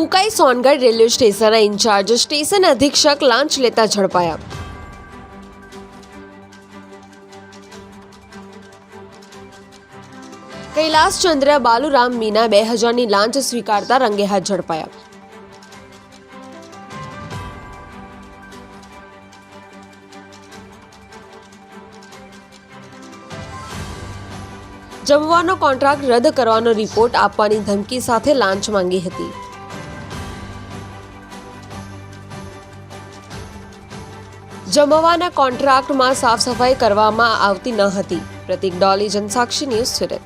SI Songadh railway સ્ટેશનના in charge station અધિક્ષક લાંચ લેતા ઝડપાયા. કૈલાસચંદ્ર બાલુરામ મીના બે હજારની લાંચ સ્વીકારતા રંગે હાથ ઝડપાયા. જમવાનો કોન્ટ્રાક્ટ રદ કરવાનો રિપોર્ટ આપવાની ધમકી સાથે લાંચ માંગી હતી. જમવાના કોન્ટ્રાક્ટમાં સાફ સફાઈ કરવામાં આવતી ન હતી. પ્રતિક ડોલી જનસાક્ષી ન્યૂઝ સુરત.